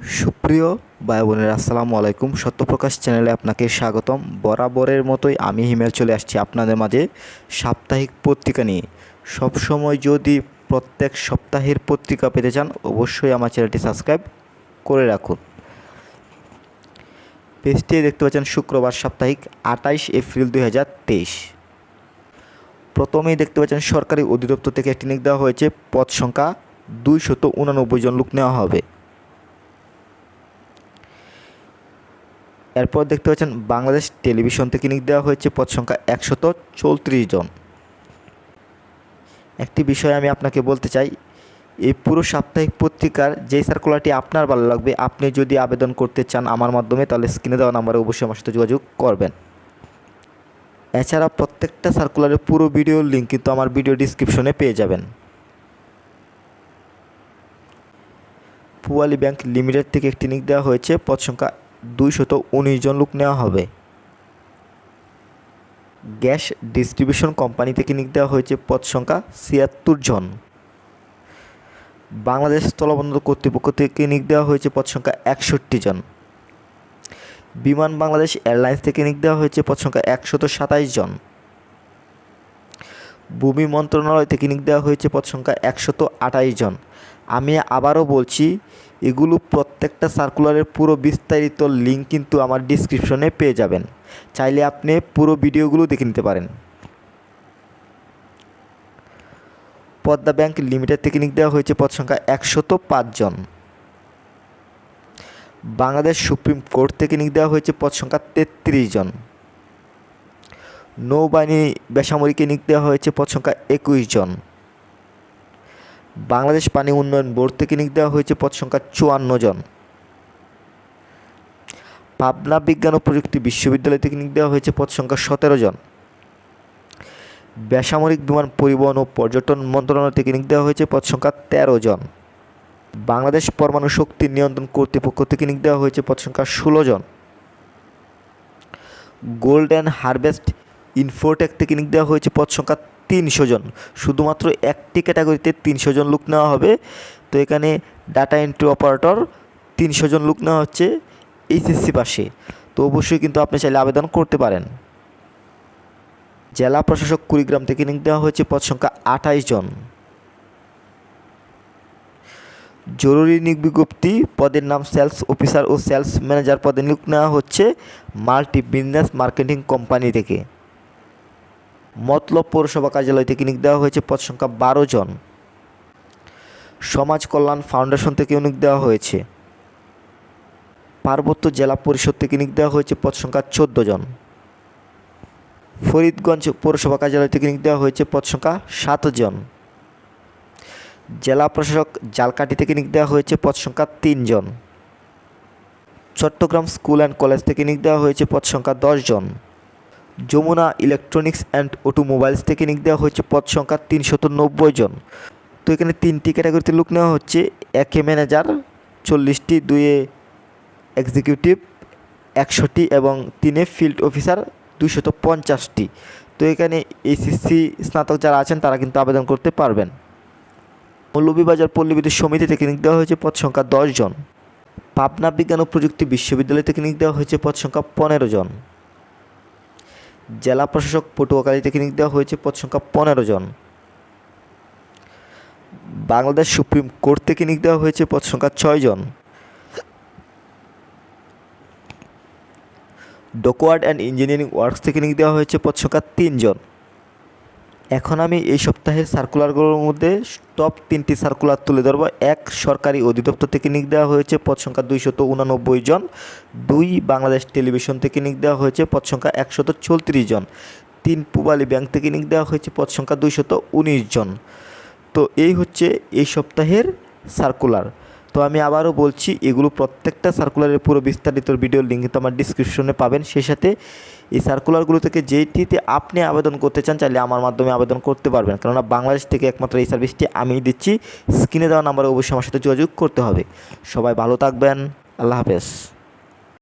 সুপ্রিয় ভাই বোনেরা আসসালামু আলাইকুম। সত্যপ্রকাশ চ্যানেলে আপনাকে স্বাগতম। বরাবরের মতোই আমি হিমেল চলে আসছি আপনাদের মাঝে সাপ্তাহিক পত্রিকা নিয়ে। সবসময় যদি প্রত্যেক সপ্তাহের পত্রিকা পেতে চান, অবশ্যই আমার চ্যানেলটি সাবস্ক্রাইব করে রাখুন। পেজটি দেখতে পাচ্ছেন শুক্রবার সাপ্তাহিক আটাইশ এপ্রিল দুই হাজার তেইশ। প্রথমেই দেখতে পাচ্ছেন সরকারি অধিদপ্তর থেকে একটি নিক দেওয়া হয়েছে, পদ সংখ্যা দুইশত উনানব্বই জন লোক নেওয়া হবে। এরপর দেখতে পাচ্ছেন, বাংলাদেশ টেলিভিশন থেকে নিক দেওয়া হয়েছে পদ সংখ্যা একশত চৌত্রিশ জন। একটি বিষয় আমি আপনাকে বলতে চাই, এই পুরো সাপ্তাহিক পত্রিকার যে সার্কুলারটি আপনার ভালো লাগবে, আপনি যদি আবেদন করতে চান আমার মাধ্যমে, তাহলে স্ক্রিনে দেওয়া নাম্বারে অবশ্যই আমার সাথে যোগাযোগ করবেন। এছাড়া প্রত্যেকটা সার্কুলারের পুরো ভিডিওর লিঙ্ক কিন্তু আমার ভিডিও ডিসক্রিপশনে পেয়ে যাবেন। পুয়ালি ব্যাংক লিমিটেড থেকে একটি নিক দেওয়া হয়েছে, পদ সংখ্যা দুইশত উনিশ জন লোক নেওয়া হবে। গ্যাস ডিস্ট্রিবিউশন কোম্পানি থেকে নিক দেওয়া হয়েছে পদ সংখ্যা ছিয়াত্তর জন। বাংলাদেশ স্থলবন্দর কর্তৃপক্ষ থেকে নিক দেওয়া হয়েছে পদ সংখ্যা একষট্টি জন। বিমান বাংলাদেশ এয়ারলাইন্স থেকে নিক দেওয়া হয়েছে পদ সংখ্যা একশত সাতাইশ জন। ভূমি মন্ত্রণালয় থেকে নিক দেওয়া হয়েছে পদ সংখ্যা একশত আঠাইশ জন। আমি আবারও বলছি, এগুলো প্রত্যেকটা সার্কুলারের পুরো বিস্তারিত লিঙ্ক কিন্তু আমার ডিসক্রিপশনে পেয়ে যাবেন। চাইলে আপনি পুরো ভিডিওগুলো দেখে নিতে পারেন। পদ্মা ব্যাংক লিমিটেড থেকে নিক দেওয়া হয়েছে পদ সংখ্যা একশত পাঁচজন বাংলাদেশ সুপ্রিম কোর্ট থেকে নিক দেওয়া হয়েছে পদ সংখ্যা তেত্রিশ জন। নৌবাহিনী বেসামরিকে নিক দেওয়া হয়েছে, পদ সংখ্যা একুশ জন। বাংলাদেশ পানি উন্নয়ন বোর্ড থেকে নিক দেওয়া হয়েছে, পদ সংখ্যা চুয়ান্ন জন। পাবনা বিজ্ঞান ও প্রযুক্তি বিশ্ববিদ্যালয় থেকে নিক দেওয়া হয়েছে, পদ সংখ্যা সতেরো জন। বেসামরিক বিমান পরিবহন ও পর্যটন মন্ত্রণালয় থেকে নিক দেওয়া হয়েছে, পদ সংখ্যা তেরো জন। বাংলাদেশ পরমাণু শক্তি নিয়ন্ত্রণ কর্তৃপক্ষ থেকে নিক দেওয়া হয়েছে, পদ সংখ্যা ষোলো জন। গোল্ডেন হারভেস্ট ইনফোটেক থেকে নিক দেওয়া হয়েছে পদ সংখ্যা তিনশো জন। শুধুমাত্র একটি ক্যাটাগরিতে তিনশো জন লোক নেওয়া হবে। তো এখানে ডাটা এন্ট্রি অপারেটর তিনশো জন লোক নেওয়া হচ্ছে এইচএসসি পাশে। তো অবশ্যই কিন্তু আপনি চাইলে আবেদন করতে পারেন। জেলা প্রশাসক কুড়িগ্রাম থেকে নিক দেওয়া হয়েছে পদ সংখ্যা আঠাইশ জন। জরুরি নিয়োগ বিজ্ঞপ্তি, পদের নাম সেলস অফিসার ও সেলস ম্যানেজার পদে নিয়োগ নেওয়া হচ্ছে মাল্টি বিজনেস মার্কেটিং কোম্পানি থেকে। মতলব পৌরসভা কার্যালয় থেকে নিয়োগ দেওয়া হয়েছে পদ সংখ্যা বারো জন। সমাজ কল্যাণ ফাউন্ডেশন থেকে নিয়োগ দেওয়া হয়েছে। পার্বত্য জেলা পরিষদ থেকে নিয়োগ দেওয়া হয়েছে পদ সংখ্যা চোদ্দ জন। ফরিদগঞ্জ পৌরসভা কার্যালয় থেকে নিয়োগ দেওয়া হয়েছে পদ সংখ্যা সাত জন। জেলা প্রশাসক জালকাঠি থেকে নিয়োগ দেওয়া হয়েছে পদ সংখ্যা তিনজন চট্টগ্রাম স্কুল অ্যান্ড কলেজ থেকে নিয়োগ দেওয়া হয়েছে পদ সংখ্যা দশ জন। যমুনা ইলেকট্রনিক্স অ্যান্ড অটোমোবাইলস থেকে নিক দেওয়া হয়েছে পদ সংখ্যা তিনশত নব্বই জন। তো এখানে তিনটি ক্যাটাগরিতে লোক নেওয়া হচ্ছে। একে ম্যানেজার, চল্লিশটি দুয়ে এক্সিকিউটিভ একশোটি এবং তিনে ফিল্ড অফিসার দুশত পঞ্চাশটি। তো এখানে এইচএসসি স্নাতক যারা আছেন, তারা কিন্তু আবেদন করতে পারবেন। মৌলভীবাজার পল্লী বিদ্যুৎ সমিতি থেকে নিক দেওয়া হয়েছে পদ সংখ্যা দশ জন। পাবনা বিজ্ঞান ও প্রযুক্তি বিশ্ববিদ্যালয় থেকে নিয়োগ দেওয়া হয়েছে পদ সংখ্যা পনেরো জন। জেলা প্রশাসক পটুয়াখালী থেকে নিয়োগ দেওয়া হয়েছে পদ সংখ্যা পনেরো জন। বাংলাদেশ সুপ্রিম কোর্ট থেকে নিয়োগ দেওয়া হয়েছে পদ সংখ্যা ছয় জন। ডকওয়ার্ড অ্যান্ড ইঞ্জিনিয়ারিং ওয়ার্কস থেকে নিয়োগ দেওয়া হয়েছে পদ সংখ্যা তিনজন এখন আমি এই সপ্তাহের সার্কুলারগুলোর মধ্যে টপ তিনটি সার্কুলার তুলে ধরবো। এক, সরকারি অধিদপ্তর থেকে নিয়োগ দেওয়া হয়েছে, পদ সংখ্যা দুইশত উনানব্বই জন। দুই, বাংলাদেশ টেলিভিশন থেকে নিয়োগ দেওয়া হয়েছে, পদ সংখ্যা একশত চৌত্রিশ জন। তিন, পুবালি ব্যাংক থেকে নিয়োগ দেওয়া হয়েছে, পদ সংখ্যা দুইশত উনিশ জন। তো এই হচ্ছে এই সপ্তাহের সার্কুলার। তো আমি আবারও বলছি, এগুলো প্রত্যেকটা সার্কুলারের পুরো বিস্তারিত ভিডিও লিঙ্ক কিন্তু আমার ডিসক্রিপশনে পাবেন। সেই সাথে এই সার্কুলারগুলো থেকে যেটিতে আপনি আবেদন করতে চান চাইলে আমার মাধ্যমে আবেদন করতে পারবেন। কেননা বাংলাদেশ থেকে একমাত্র এই সার্ভিসটি আমি দিচ্ছি। স্ক্রিনে দেওয়া নাম্বারে অবশ্যই আমার সাথে যোগাযোগ করতে হবে। সবাই ভালো থাকবেন। আল্লাহ হাফেজ।